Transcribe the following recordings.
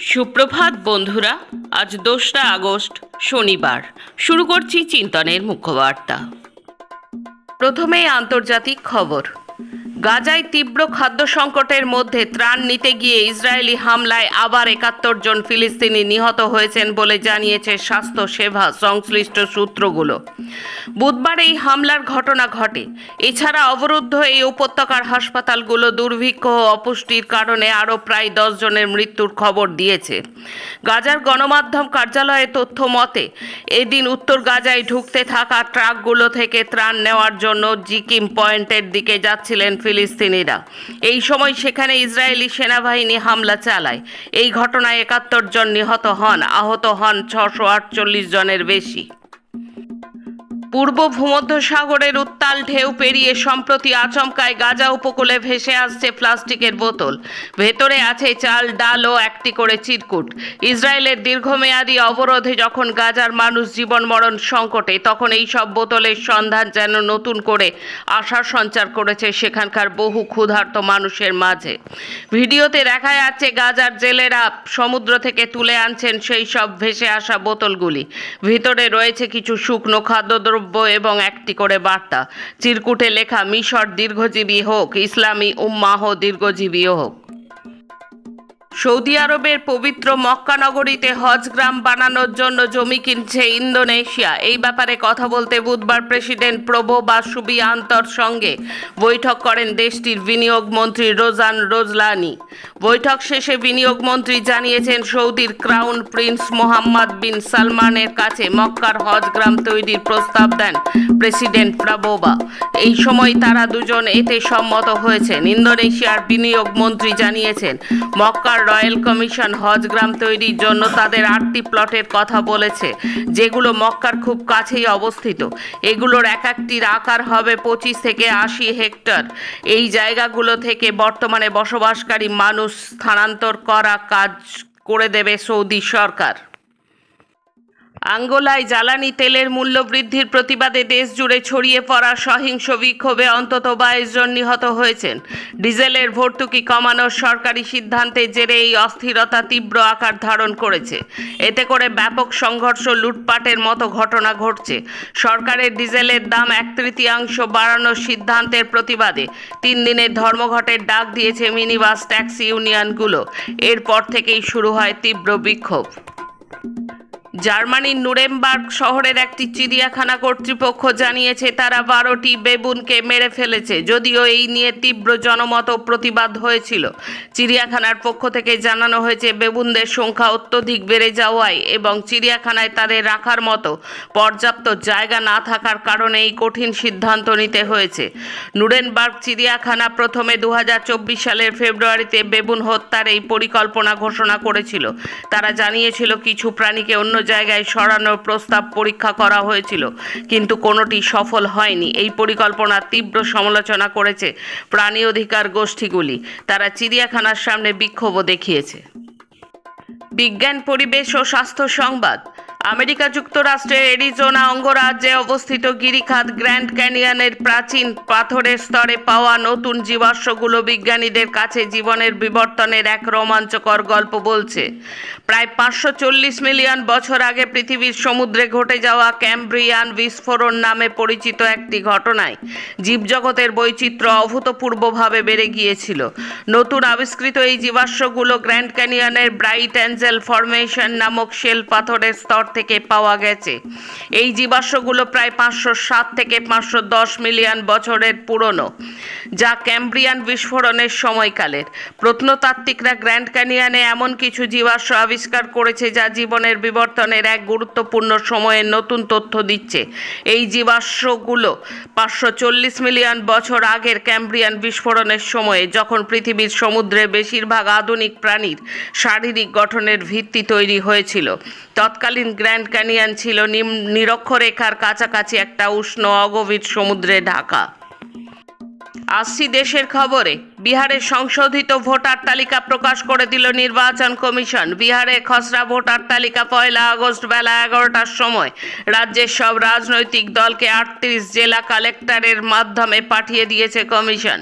সুপ্রভাত, বন্ধুরা। আজ দোসরা আগস্ট, শনিবার। শুরু করছি চিন্তনের মুখ্যবার্তা। প্রথমেই আন্তর্জাতিক খবর। গাজায় তীব্র খাদ্য সংকটের মধ্যে ত্রাণ নিতে গিয়ে ইসরায়েলি হামলায় আবার একাত্তর জন ফিলিস্তিনি নিহত হয়েছেন বলে জানিয়েছে স্বাস্থ্য সেবা সংশ্লিষ্ট সূত্রগুলো। বুধবার এই হামলার ঘটনা ঘটে। এছাড়া অবরুদ্ধ এই উপত্যকার হাসপাতালগুলো দুর্ভিক্ষ ও অপুষ্টির কারণে আরও প্রায় দশ জনের মৃত্যুর খবর দিয়েছে। গাজার গণমাধ্যম কার্যালয়ে তথ্য মতে, এদিন উত্তর গাজায় ঢুকতে থাকা ট্রাকগুলো থেকে ত্রাণ নেওয়ার জন্য জিকিম পয়েন্টের দিকে যাচ্ছিলেন ফিলিস্তিনিরা। এই সময় সেখানে ইসরায়েলি সেনাবাহিনী হামলা চালায়। এই ঘটনায় একাত্তর জন নিহত হন, আহত হন ছশো আটচল্লিশ জনের বেশি। পূর্ব ভূমধ্যসাগরের উত্তাল ঢেউ পেরিয়ে সম্প্রতি আচমকায় গাজা উপকূলে ভেসে আসছে প্লাস্টিকের বোতল। ভেতরে আছে চাল, ডাল ও একটি করে চিরকুট। ইসরায়েলের দীর্ঘমেয়াদী অবরোধে যখন গাজার মানুষ জীবন মরণ সংকটে, তখন এই সব বোতলের সন্ধান যেন নতুন করে আশার সঞ্চার করেছে সেখানকার বহু ক্ষুধার্ত মানুষের মাঝে। ভিডিওতে দেখা যাচ্ছে গাজার জেলেরা সমুদ্র থেকে তুলে আনছেন সেই সব ভেসে আসা বোতলগুলি। ভিতরে রয়েছে কিছু শুকনো খাদ্যদ্রব্য এবং একটি করে বার্তা। চিরকুটে লেখা মিশর দীর্ঘজীবী হোক ইসলামী উম্মাহ দীর্ঘজীবী হোক। সৌদি আরবের পবিত্র মক্কা নগরীতে হজ গ্রাম বানানোর জন্য জমি কিনছে ইন্দোনেশিয়া। এই ব্যাপারে কথা বলতে বুধবার প্রেসিডেন্ট প্রভো বাসুবি আন্তর সঙ্গে বৈঠক করেন দেশটির বিনিয়োগ মন্ত্রী রোজান রোজলানি। বৈঠক শেষে বিনিয়োগ মন্ত্রী জানিয়েছেন, সৌদির ক্রাউন প্রিন্স মোহাম্মদ বিন সালমানের কাছে মক্কার হজ গ্রাম তৈরির প্রস্তাব দেন প্রেসিডেন্ট প্রাবোবা এই সময় তারা দুজন এতে সম্মত হয়েছেন। ইন্দোনেশিয়ার বিনিয়োগ মন্ত্রী জানিয়েছেন, মক্কার রয়্যাল কমিশন হজগ্রাম তৈরির জন্য তাদের আটটি প্লটের কথা বলেছে, যেগুলো মক্কার খুব কাছেই অবস্থিত। এগুলোর এক একটির আকার হবে পঁচিশ থেকে আশি হেক্টর। এই জায়গাগুলো থেকে বর্তমানে বসবাসকারী মানুষ স্থানান্তর করা কাজ করে দেবে সৌদি সরকার। আঙ্গোলায় জ্বালানি তেলের মূল্য বৃদ্ধির প্রতিবাদে দেশ জুড়ে ছড়িয়ে পড়া সহিংস বিক্ষোভে অন্তত বাইশ জন নিহত হয়েছেন। ডিজেলের ভর্তুকি কমানোর সরকারি সিদ্ধান্তের জেরে এই অস্থিরতা তীব্র আকার ধারণ করেছে। এতে করে ব্যাপক সংঘর্ষ, লুটপাটের মতো ঘটনা ঘটছে। সরকারের ডিজেলের দাম এক তৃতীয়াংশ বাড়ানোর সিদ্ধান্তের প্রতিবাদে তিন দিনের ধর্মঘটের ডাক দিয়েছে মিনিবাস ট্যাক্সি ইউনিয়নগুলো। এরপর থেকেই শুরু হয় তীব্র বিক্ষোভ। জার্মানির নুরেমবার্গ শহরের একটি চিড়িয়াখানা কর্তৃপক্ষ জানিয়েছে, তারা বারোটি বেবুনকে মেরে ফেলেছে, যদিও এই নিয়ে তীব্র জনমত প্রতিবাদ হয়েছিল। চিড়িয়াখানার পক্ষ থেকে জানানো হয়েছে, বেবুনদের সংখ্যা অত্যধিক বেড়ে যাওয়ায় এবং চিড়িয়াখানায় তাদের রাখার মতো পর্যাপ্ত জায়গা না থাকার কারণে এই কঠিন সিদ্ধান্ত নিতে হয়েছে। নুরেনবার্গ চিড়িয়াখানা প্রথমে দু হাজার চব্বিশ সালের ফেব্রুয়ারিতে বেবুন হত্যার এই পরিকল্পনা ঘোষণা করেছিল। তারা জানিয়েছিল, কিছু প্রাণীকে অন্য জায়গায় সরানোর প্রস্তাব পরীক্ষা করা হয়েছিল, কিন্তু কোনোটি সফল হয়নি। এই পরিকল্পনার তীব্র সমালোচনা করেছে প্রাণী অধিকার গোষ্ঠীগুলি। তারা চিড়িয়াখানার সামনে বিক্ষোভ দেখিয়েছে। বিজ্ঞান, পরিবেশ ও স্বাস্থ্য সংবাদ। আমেরিকা যুক্তরাষ্ট্রের এরিজোনা অঙ্গরাজ্যে অবস্থিত গিরিখাত গ্র্যান্ড ক্যানিয়নের প্রাচীন পাথরের স্তরে পাওয়া নতুন জীবাশ্মগুলো বিজ্ঞানীদের কাছে জীবনের বিবর্তনের এক রোমাঞ্চকর গল্প বলছে। প্রায় পাঁচশো চল্লিশ মিলিয়ন বছর আগে পৃথিবীর সমুদ্রে ঘটে যাওয়া ক্যাম্ব্রিয়ান বিস্ফোরণ নামে পরিচিত একটি ঘটনায় জীবজগতের বৈচিত্র্য অভূতপূর্বভাবে বেড়ে গিয়েছিল। নতুন আবিষ্কৃত এই জীবাশ্মগুলো গ্র্যান্ড ক্যানিয়নের ব্রাইট অ্যাঞ্জেল ফরমেশন নামক শেল পাথরের স্তর থেকে পাওয়া গেছে। এই জীবাশ্মগুলো প্রায় পাঁচশো সাত থেকে পাঁচশো দশ মিলিয়ন বছরের পুরনো, যা ক্যাম্ব্রিয়ান বিস্ফোরণের সময়কালের। প্রত্নতাত্ত্বিকরা গ্র্যান্ড ক্যানিয়নে এমন কিছু জীবাশ্ম আবিষ্কার করেছে যা জীবনের বিবর্তনের এক গুরুত্বপূর্ণ সময়ে নতুন তথ্য দিচ্ছে। এই জীবাশ্মগুলো পাঁচশো চল্লিশ মিলিয়ন বছর আগের ক্যাম্ব্রিয়ান বিস্ফোরণের সময়ে, যখন পৃথিবীর সমুদ্রে বেশিরভাগ আধুনিক প্রাণীর শারীরিক গঠনের ভিত্তি তৈরি হয়েছিল। তৎকালীন গ্র্যান্ড ক্যানিয়ন ছিল নিরক্ষরেখার কাছাকাছি একটা উষ্ণ অগভীর সমুদ্রে ঢাকা। আসছি দেশের খবরে। বিহারের সংশোধিত ভোটার তালিকা প্রকাশ করে দিল নির্বাচন কমিশন। বিহারে খসড়া ভোটার তালিকা পয়লা আগস্ট বেলা এগারোটার সময়। রাজ্যের সব রাজনৈতিক দলকে আটত্রিশ জেলা কালেক্টরের মাধ্যমে পাঠিয়ে দিয়েছে কমিশন।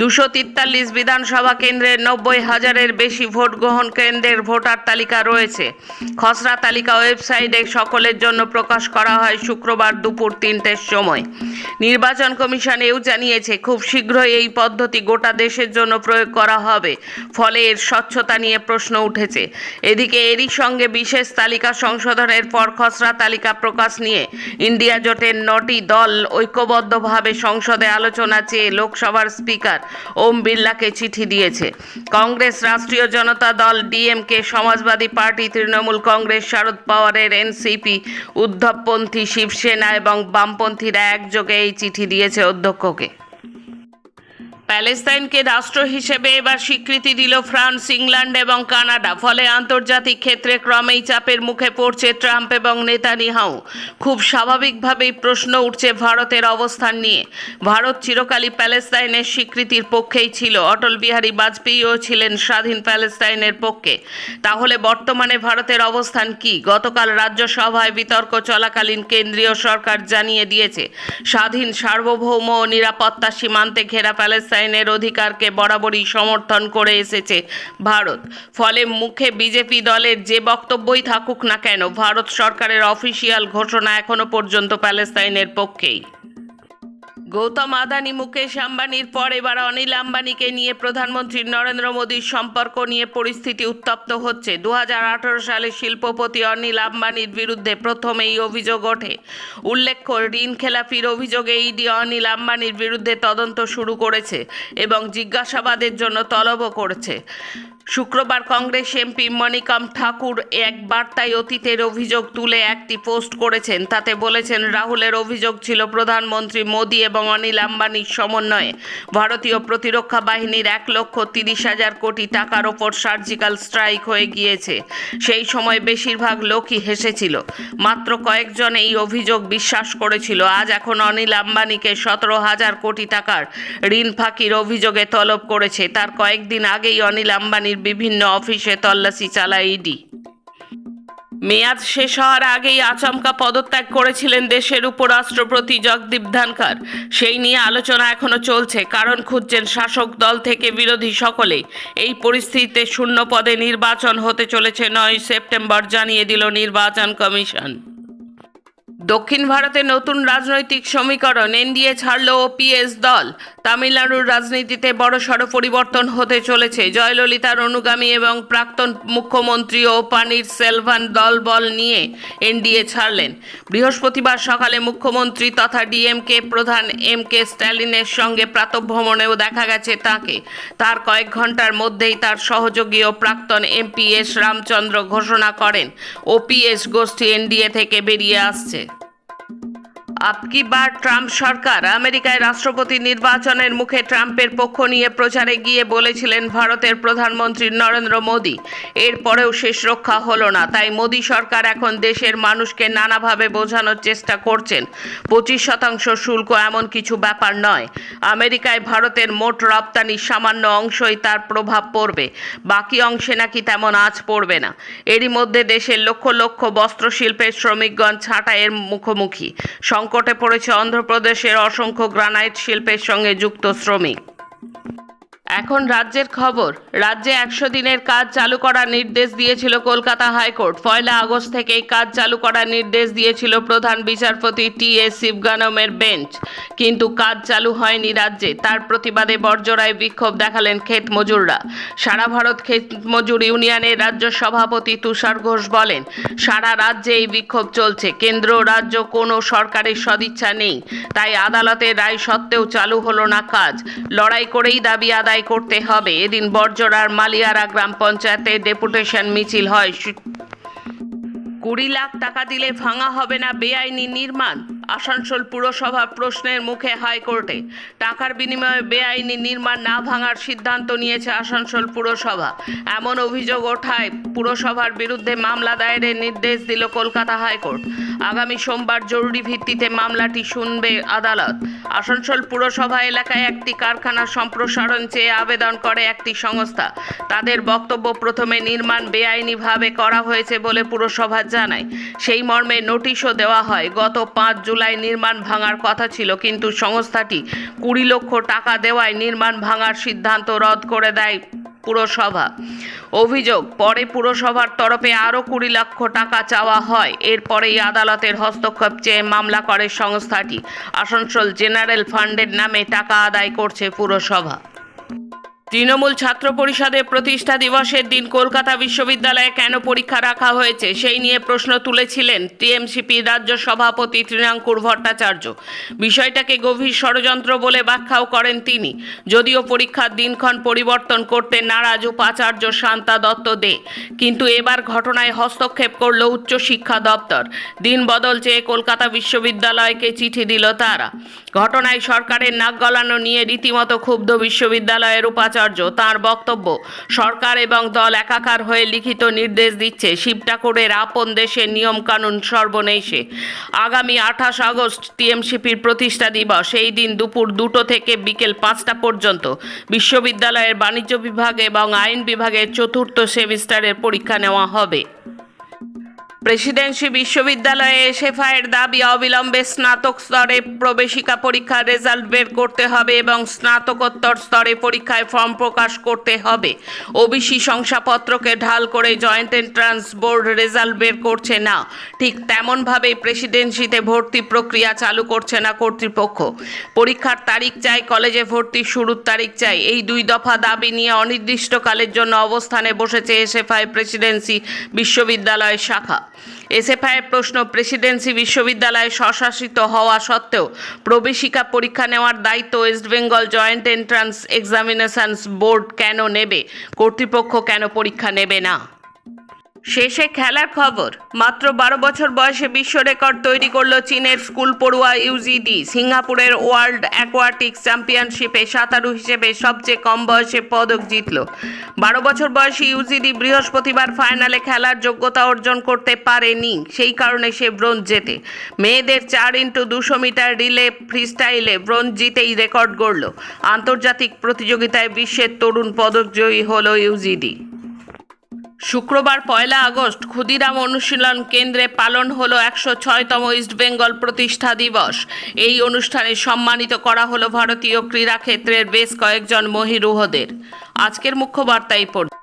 দুশো তেতাল্লিশ বিধানসভা কেন্দ্রের নব্বই হাজারের বেশি ভোট গ্রহণ কেন্দ্রের ভোটার তালিকা রয়েছে। খসড়া তালিকা ওয়েবসাইটে সকলের জন্য প্রকাশ করা হয় শুক্রবার দুপুর তিনটের সময়। নির্বাচন কমিশন এও জানিয়েছে, খুব শীঘ্রই এই পদ্ধতি গোটা দেশের জন্য প্রয়োগ করা হবে। ফলে এর স্বচ্ছতা নিয়ে প্রশ্ন উঠেছে। এদিকে এরই সঙ্গে বিশেষ তালিকা সংশোধনের পর খসড়া তালিকা প্রকাশ নিয়ে ইন্ডিয়া জোটের নটি দল ঐক্যবদ্ধভাবে সংসদে আলোচনা চেয়ে লোকসভার স্পিকার ওম বিড়লাকে চিঠি দিয়েছে। কংগ্রেস রাষ্ট্রীয় জনতা দল ডিএমকে, সমাজবাদী পার্টি, তৃণমূল কংগ্রেস, শারদ পাওয়ারের এনসিপি, উদ্ধবপন্থী, শিবসেনা এবং বামপন্থীরা একযোগে এই চিঠি দিয়েছে অধ্যক্ষকে। প্যালেস্তাইনকে রাষ্ট্র হিসেবে এবার স্বীকৃতি দিল ফ্রান্স, ইংল্যান্ড এবং কানাডা। ফলে আন্তর্জাতিক ক্ষেত্রে ক্রমেই চাপের মুখে পড়ছে ট্রাম্প এবং নেতানিয়াহু। খুব স্বাভাবিকভাবেই প্রশ্ন উঠছে ভারতের অবস্থান নিয়ে। ভারত চিরকালই প্যালেস্তাইনের স্বীকৃতির পক্ষেই ছিল। অটল বিহারী বাজপেয়ীও ছিলেন স্বাধীন প্যালেস্তাইনের পক্ষে। তাহলে বর্তমানে ভারতের অবস্থান কি? গতকাল রাজ্যসভায় বিতর্ক চলাকালীন কেন্দ্রীয় সরকার জানিয়ে দিয়েছে, স্বাধীন সার্বভৌম ও নিরাপত্তা সীমান্তে ঘেরা প্যালেস্তাইনের অধিকারকে বরাবরই সমর্থন করে এসেছে ভারত। ফলে মুখে বিজেপি দলের যে বক্তব্যই থাকুক না কেন, ভারত সরকারের অফিসিয়াল ঘোষণা এখনও পর্যন্ত প্যালেস্তাইনের পক্ষেই। গৌতম আদানি, মুকেশ আম্বানির পর এবার অনিল আম্বানিকে নিয়ে প্রধানমন্ত্রী নরেন্দ্র মোদীর সম্পর্ক নিয়ে পরিস্থিতি উত্তপ্ত হচ্ছে। দু হাজার আঠেরো সালে শিল্পপতি অনিল আম্বানির বিরুদ্ধে প্রথম এই অভিযোগ ওঠে। উল্লেখ্য, ঋণ খেলাপির অভিযোগে ইডি অনিল আম্বানির বিরুদ্ধে তদন্ত শুরু করেছে এবং জিজ্ঞাসাবাদের জন্য তলবও করেছে। শুক্রবার কংগ্রেস এমপি মণিকাম ঠাকুর এক বার্তায় অতীতের অভিযোগ তুলে একটি পোস্ট করেছেন। তাতে বলেছেন, রাহুলের অভিযোগ ছিল প্রধানমন্ত্রী মোদী এবং অনিল আম্বানির সমন্বয়ে। ভারতীয় প্রতিরক্ষা বাহিনীর এক লক্ষ তিরিশ হাজার কোটি টাকার ওপর সার্জিক্যাল স্ট্রাইক হয়ে গিয়েছে। সেই সময় বেশিরভাগ লোকই হেসেছিল। মাত্র কয়েকজন এই অভিযোগ বিশ্বাস করেছিল। আজ এখন অনিল আম্বানিকে সতেরো হাজার কোটি টাকার ঋণ ফাঁকির অভিযোগে তলব করেছে। তার কয়েকদিন আগেই অনিল আম্বানির বিভিন্ন অফিসে তল্লাশি চালায় ইডি। মেয়াদ শেষ হওয়ার আগেই আচমকা পদত্যাগ করেছিলেন দেশের উপরাষ্ট্রপতি জগদীপ ধনখড়। সেই নিয়ে আলোচনা এখনও চলছে, কারণ খুঁজছেন শাসক দল থেকে বিরোধী সকলে। এই পরিস্থিতিতে শূন্য পদে নির্বাচন হতে চলেছে নয় সেপ্টেম্বর, জানিয়ে দিল নির্বাচন কমিশন। দক্ষিণ ভারতে নতুন রাজনৈতিক সমীকরণ, এনডিএ ছাড়ল ওপিএস দল। তামিলনাড়ুর রাজনীতিতে বড়সড় পরিবর্তন হতে চলেছে। জয়ললিতার অনুগামী এবং প্রাক্তন মুখ্যমন্ত্রী ও পানির সেলভান দলবল নিয়ে এনডিএ ছাড়লেন। বৃহস্পতিবার সকালে মুখ্যমন্ত্রী তথা ডিএমকে প্রধান এম কে স্ট্যালিনের সঙ্গে প্রাতভ্রমণেও দেখা গেছে তাকে। তার কয়েক ঘণ্টার মধ্যেই তার সহযোগী ও প্রাক্তন এমপি এস রামচন্দ্র ঘোষণা করেন। ওপিএস গোষ্ঠী এনডিএ থেকে বেরিয়ে আসছে। আপকি বার ট্রাম্প সরকার। আমেরিকায় রাষ্ট্রপতি নির্বাচনের মুখে ট্রাম্পের পক্ষ নিয়ে প্রচারে গিয়ে বলেছিলেন ভারতের প্রধানমন্ত্রী নরেন্দ্র মোদী। এরপরেও শেষ রক্ষা হলো না। তাই মোদী সরকার এখন দেশের মানুষকে নানাভাবে বোঝানোর চেষ্টা করছেন। পঁচিশ শতাংশ শুল্ক এমন কিছু ব্যাপার নয়। আমেরিকায় ভারতের মোট রপ্তানির সামান্য অংশই তার প্রভাব পড়বে। বাকি অংশে নাকি তেমন আজ পড়বে না। এরই মধ্যে দেশের লক্ষ লক্ষ বস্ত্রশিল্পের শ্রমিকগণ ছাঁটাইয়ের মুখোমুখি। সংকটে পড়েছে অন্ধ্রপ্রদেশের অসংখ্য গ্রানাইট শিল্পের সঙ্গে যুক্ত শ্রমিক। এখন রাজ্যের খবর, রাজ্যে একশো দিনের কাজ চালু করার নির্দেশ দিয়েছিল কলকাতা হাইকোর্ট। পয়লা আগস্ট থেকে এই কাজ চালু করার নির্দেশ দিয়েছিল প্রধান বিচারপতি টি এস শিবগানমের বেঞ্চ। কিন্তু কাজ চালু হয়নি রাজ্যে। তার প্রতিবাদে বর্জরায় বিক্ষোভ দেখালেন ক্ষেত মজুররা সারা ভারত ক্ষেত মজুর ইউনিয়নের রাজ্য সভাপতি তুষার ঘোষ বলেন, সারা রাজ্যে এই বিক্ষোভ চলছে। কেন্দ্র রাজ্য কোনো সরকারের সদিচ্ছা নেই। তাই আদালতের রায় সত্ত্বেও চালু হলো না কাজ। লড়াই করেই দাবি আদায় করতে হবে। এদিন বর্জরার মালিয়ারা গ্রাম পঞ্চায়েতে ডেপুটেশন মিছিল হয়। কুড়ি লাখ টাকা দিলে ভাঙা হবে না, বেআইনি নির্মাণ? আসানসোল পুরসভা প্রশ্নের মুখে হাইকোর্টে। টাকার বিনিময়ে বেআইনি নির্মাণ না ভাঙার সিদ্ধান্ত নিয়েছে আসানসোল পুরসভা। এমন অভিযোগ ওঠায় পুরসভার বিরুদ্ধে মামলা দায়েরের নির্দেশ দিল কলকাতা হাইকোর্ট। আগামী সোমবার জরুরি ভিত্তিতে মামলাটি শুনবে আদালত। আসানসোল পুরসভা এলাকায় একটি কারখানা সম্প্রসারণ চেয়ে আবেদন করে একটি সংস্থা। তাদের বক্তব্য প্রথমে নির্মাণ বেআইনিভাবে করা হয়েছে বলে পুরসভা জানায়। সেই মর্মে নোটিশও দেওয়া হয়, গত পাঁচ জুলাই নির্মাণ ভাঙার কথা ছিল, কিন্তু সংস্থাটি কুড়ি লক্ষ টাকা দেওয়ায় নির্মাণ ভাঙার সিদ্ধান্ত রদ করে দেয় পুরসভা। অভিযোগ, পরে পুরসভার তরফে আরও কুড়ি লক্ষ টাকা চাওয়া হয়, এরপরেই আদালতের হস্তক্ষেপ চেয়ে মামলা করে সংস্থাটি। আসানসোল জেনারেল ফান্ডের নামে টাকা আদায় করছে পুরসভা। তৃণমূল ছাত্র পরিষদের প্রতিষ্ঠা দিবসের দিন কলকাতা বিশ্ববিদ্যালয়ে কেন পরীক্ষা রাখা হয়েছে, সেই নিয়ে প্রশ্ন তুলেছিলেন টিএমসিপি রাজ্য সভাপতি তৃণাঙ্কুর ভট্টাচার্য। বিষয়টাকে গভীর ষড়যন্ত্র বলে ব্যাখ্যাও করেন তিনি। যদিও পরীক্ষার দিনক্ষণ পরিবর্তন করতে নারাজ উপাচার্য শান্তা দত্ত দে, কিন্তু এবার ঘটনায় হস্তক্ষেপ করল উচ্চশিক্ষা দপ্তর। দিন বদল চেয়ে কলকাতা বিশ্ববিদ্যালয়কে চিঠি দিল তারা। ঘটনায় সরকারের নাক গলানো নিয়ে রীতিমতো ক্ষুব্ধ বিশ্ববিদ্যালয়ের উপাচার্য তার বক্তব্য, সরকার এবং দল একাকার হয়ে লিখিত নির্দেশ দিচ্ছে শিবঠাকুরের আপন দেশের নিয়মকানুন সর্বনেশে। আগামী আঠাশ আগস্ট টিএমসিপির প্রতিষ্ঠা দিবস। এই দিন দুপুর দুটো থেকে বিকেল পাঁচটা পর্যন্ত বিশ্ববিদ্যালয়ের বাণিজ্য বিভাগ এবং আইন বিভাগের চতুর্থ সেমিস্টারের পরীক্ষা নেওয়া হবে। প্রেসিডেন্সি বিশ্ববিদ্যালয়ে এসএফআইয়ের দাবি, অবিলম্বে স্নাতক স্তরে প্রবেশিকা পরীক্ষার রেজাল্ট বের করতে হবে এবং স্নাতকোত্তর স্তরে পরীক্ষায় ফর্ম প্রকাশ করতে হবে। ওবিসি শংসাপত্রকে ঢাল করে জয়েন্ট এন্ট্রান্স বোর্ড রেজাল্ট বের করছে না। ঠিক তেমনভাবেই প্রেসিডেন্সিতে ভর্তি প্রক্রিয়া চালু করছে না কর্তৃপক্ষ। পরীক্ষার তারিখ চাই, কলেজে ভর্তির শুরুর তারিখ চাই। এই দুই দফা দাবি নিয়ে অনির্দিষ্টকালের জন্য অবস্থানে বসেছে এসএফআই প্রেসিডেন্সি বিশ্ববিদ্যালয় শাখা। এসএফআইয়ের প্রশ্ন, প্রেসিডেন্সি বিশ্ববিদ্যালয়ে স্বশাসিত হওয়া সত্ত্বেও প্রবেশিকা পরীক্ষা নেওয়ার দায়িত্ব West Bengal joint entrance examinations board কেন নেবে? কর্তৃপক্ষ কেন পরীক্ষা নেবে না? শেষে খেলার খবর। মাত্র বারো বছর বয়সে বিশ্ব রেকর্ড তৈরি করল চীনের স্কুল পড়ুয়া ইউজিডি। সিঙ্গাপুরের ওয়ার্ল্ড অ্যাকোয়াটিক্স চ্যাম্পিয়নশিপে সাঁতারু হিসেবে সবচেয়ে কম বয়সে পদক জিতল। বারো বছর বয়সী ইউজিডি বৃহস্পতিবার ফাইনালে খেলার যোগ্যতা অর্জন করতে পারেনি। সেই কারণে সে ব্রোঞ্জ জেতে। মেয়েদের চার ইন্টু দুশো মিটার রিলে ফ্রিস্টাইলে ব্রোঞ্জ জিতেই রেকর্ড গড়ল। আন্তর্জাতিক প্রতিযোগিতায় বিশ্বের তরুণ পদকজয়ী হল ইউজিডি। শুক্রবার পয়লা আগস্ট ক্ষুদিরাম অনুশীলন কেন্দ্রে পালন হলো একশো ছয়তম ইস্ট বেঙ্গল প্রতিষ্ঠা দিবস। এই অনুষ্ঠানে সম্মানিত করা হলো ভারতীয় ক্রীড়াক্ষেত্রের বেশ কয়েকজন মহিরুহদের। আজকের মুখ্য বার্তায় পর্যন্ত।